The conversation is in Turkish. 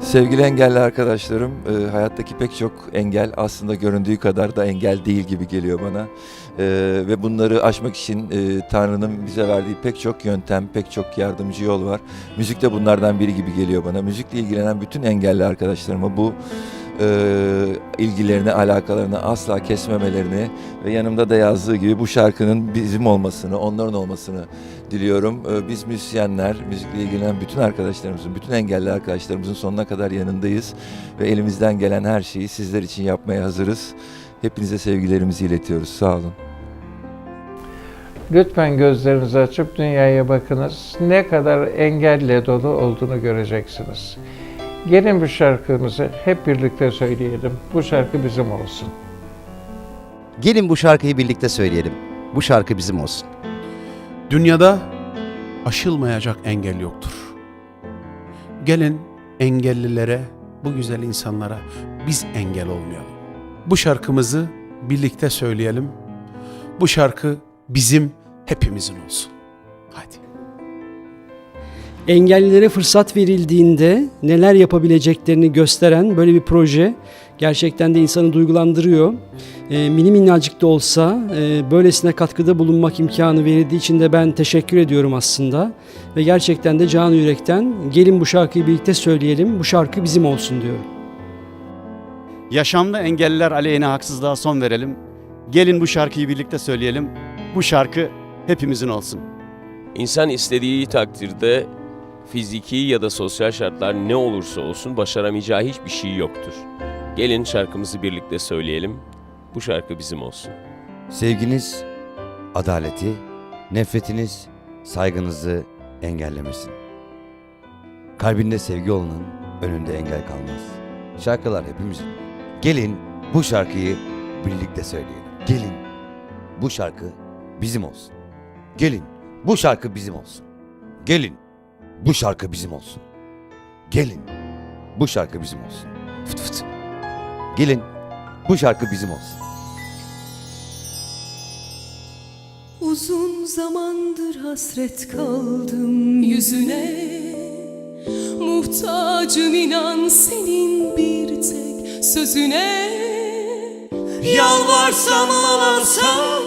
Sevgili engelli arkadaşlarım, e, hayattaki pek çok engel aslında göründüğü kadar da engel değil gibi geliyor bana. E, ve bunları aşmak için e, Tanrı'nın bize verdiği pek çok yöntem, pek çok yardımcı yol var. Müzik de bunlardan biri gibi geliyor bana. Müzikle ilgilenen bütün engelli arkadaşlarıma bu e, ilgilerini, alakalarını asla kesmemelerini ve yanımda da yazdığı gibi bu şarkının bizim olmasını, onların olmasını diliyorum. Ee, Biz müzisyenler, müzikle ilgilenen bütün arkadaşlarımızın, bütün engelli arkadaşlarımızın sonuna kadar yanındayız ve elimizden gelen her şeyi sizler için yapmaya hazırız. Hepinize sevgilerimizi iletiyoruz. Sağ olun. Lütfen gözlerinizi açıp dünyaya bakınız. Ne kadar engelle dolu olduğunu göreceksiniz. Gelin bu şarkımızı hep birlikte söyleyelim. Bu şarkı bizim olsun. Gelin bu şarkıyı birlikte söyleyelim. Bu şarkı bizim olsun. Dünyada aşılmayacak engel yoktur. Gelin engellilere, bu güzel insanlara biz engel olmayalım. Bu şarkımızı birlikte söyleyelim. Bu şarkı bizim hepimizin olsun. Hadi. Engellilere fırsat verildiğinde neler yapabileceklerini gösteren böyle bir proje gerçekten de insanı duygulandırıyor. E, mini minnacık da olsa e, böylesine katkıda bulunmak imkanı verildiği için de ben teşekkür ediyorum aslında. Ve gerçekten de canı yürekten gelin bu şarkıyı birlikte söyleyelim, bu şarkı bizim olsun diyorum. Yaşamda engelliler aleyhine haksızlığa son verelim. Gelin bu şarkıyı birlikte söyleyelim. Bu şarkı hepimizin olsun. İnsan istediği takdirde fiziki ya da sosyal şartlar ne olursa olsun başaramayacağı hiçbir şey yoktur. Gelin şarkımızı birlikte söyleyelim. Bu şarkı bizim olsun. Sevginiz, adaleti, nefretiniz, saygınızı engellemesin. Kalbinde sevgi olanın önünde engel kalmaz. Şarkılar hepimizin. Gelin bu şarkıyı birlikte söyleyelim. Gelin bu şarkı bizim olsun. Gelin bu şarkı bizim olsun. Gelin bu şarkı bizim olsun. Gelin bu şarkı bizim olsun. Fıt fıt. Gelin bu şarkı bizim olsun. Uzun zamandır hasret kaldım yüzüne Muhtacım inan senin bir tek sözüne Yalvarsam ağlarsam